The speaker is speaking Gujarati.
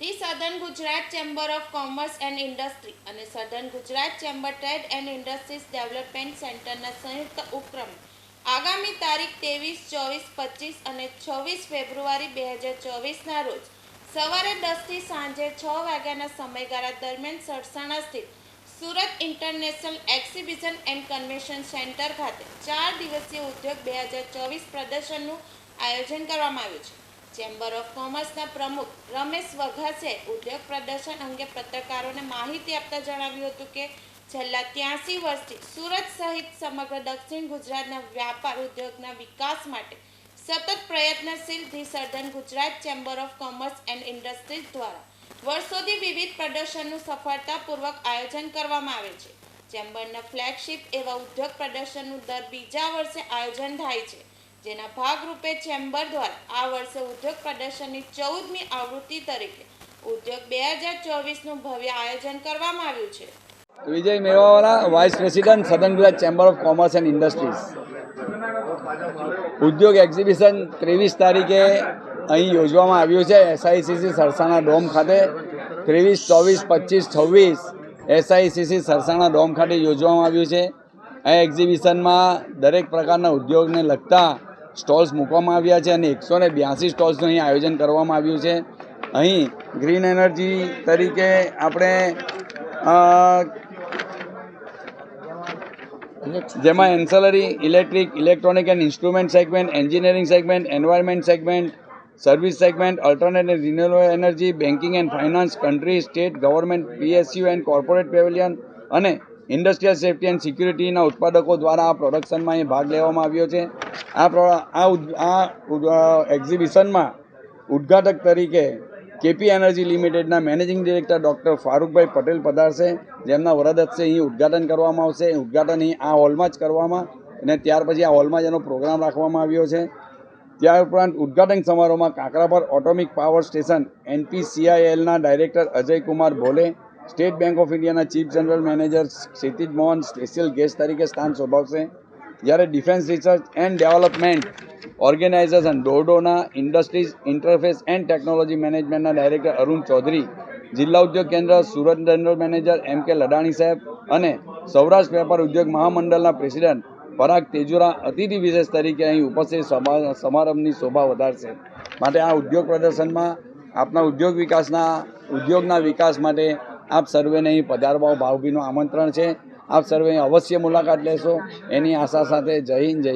Southern Gujarat chamber of commerce and industry અને southern Gujarat chamber trade and industries development સેન્ટરના સંયુક્ત ઉપક્રમે. આગામી તારીખ ત્રેવીસ, ચોવીસ, પચીસ અને છવ્વીસ ફેબ્રુઆરી બે હજાર ચોવીસના રોજ સવારે દસથી સાંજે છ વાગ્યાના સમયગાળા દરમિયાન સરસાણા સ્થિત Surat international exhibition and convention centre ખાતે ચાર દિવસીય ઉદ્યોગ બે હજાર ચોવીસ પ્રદર્શનનું આયોજન કરવામાં આવ્યું છે. ચેમ્બર ઓફ કોમર્સના પ્રમુખ રમેશ વઘાસે ઉદ્યોગ પ્રદર્શન અંગે પત્રકારોને માહિતી આપતા જણાવ્યું હતું કે, છેલ્લા ત્યાસી વર્ષથી સુરત સહિત સમગ્ર દક્ષિણ ગુજરાતના વ્યાપાર ઉદ્યોગના વિકાસ માટે સતત પ્રયત્નશીલ the Gujarat chamber of commerce and industries દ્વારા વર્ષોથી વિવિધ પ્રદર્શનનું સફળતાપૂર્વક આયોજન કરવામાં આવે છે. ચેમ્બરના ફ્લેગશિપ એવા ઉદ્યોગ પ્રદર્શનનું દર બીજા વર્ષે આયોજન થાય છે. જેના ભાગરૂપે ચેમ્બર દ્વારા આ વર્ષે ઉદ્યોગ પ્રદર્શનની ચૌદમી આવૃત્તિ તરીકે ઉદ્યોગ બે હજાર ચોવીસનું ભવ્ય આયોજન કરવામાં આવ્યું છે. વિજય Mewawala vice president southern Gujarat chamber of commerce and industries ઉદ્યોગ એક્ઝિબિશન ત્રેવીસ તારીખે અહીં યોજવામાં આવ્યું છે. એસઆઈસીસી સરસાણા ડોમ ખાતે. ત્રેવીસ, ચોવીસ, પચીસ, છવ્વીસ એસઆઈસીસી સરસાણા ડોમ ખાતે યોજવામાં આવ્યું છે. આ એક્ઝિબિશનમાં દરેક પ્રકારના ઉદ્યોગને લગતા સ્ટોલ્સ મૂકવામાં આવ્યા છે અને એકસો ને બ્યાસી સ્ટોલ્સનું અહીં આયોજન કરવામાં આવ્યું છે. અહીં ગ્રીન એનર્જી તરીકે આપણે જેમાં ancillary, electric, electronic and instrument segment, engineering segment, environment segment, service segment, alternative renewable energy, banking and finance, country, state, government, PSU and corporate pavilion અને ઇન્ડસ્ટ્રીયલ સેફ્ટી એન્ડ સિક્યુરિટીના ઉત્પાદકો દ્વારા આ પ્રોડક્શનમાં અહીં ભાગ લેવામાં આવ્યો છે. આ આ એક્ઝિબિશનમાં ઉદ્ઘાટક તરીકે કેપી એનર્જી લિમિટેડના managing director doctor Farukbhai Patel પધારશે. જેમના વરદ હસ્તે અહીં ઉદ્ઘાટન કરવામાં આવશે. ઉદ્ઘાટન અહીં આ હોલમાં જ કરવામાં અને ત્યાર પછી આ હોલમાં જ એનો પ્રોગ્રામ રાખવામાં આવ્યો છે. ત્યાર ઉપરાંત ઉદ્ઘાટન સમારોહમાં Kakrapar atomic power station એનપીસીઆઈએલના director Ajay Kumar Bhole state bank of ઇન્ડિયાના chief general manager Kshitij Mohan special guest તરીકે સ્થાન શોભાવશે. જ્યારે defence research and development organisation ડોડોના industries interface and technology મેનેજમેન્ટના ડાયરેક્ટર અરુણ ચૌધરી, જિલ્લા ઉદ્યોગ કેન્દ્ર સુરત જનરલ મેનેજર એમ કે લડાણી સાહેબ અને સૌરાષ્ટ્ર વેપાર ઉદ્યોગ મહામંડળના પ્રેસિડેન્ટ પરાગ તેજુરા અતિથિ વિશેષ તરીકે અહીં ઉપસ્થિત સમા- સમારંભની શોભા વધારશે. માટે આ ઉદ્યોગ પ્રદર્શનમાં આપના ઉદ્યોગ વિકાસના, ઉદ્યોગના વિકાસ માટે આપ સર્વેને અહીં પધારવા ભાવભીનું આમંત્રણ છે. આપ સર્વે અવશ્ય મુલાકાત લેશો. એની આશા સાથે જય હિન્દ, જય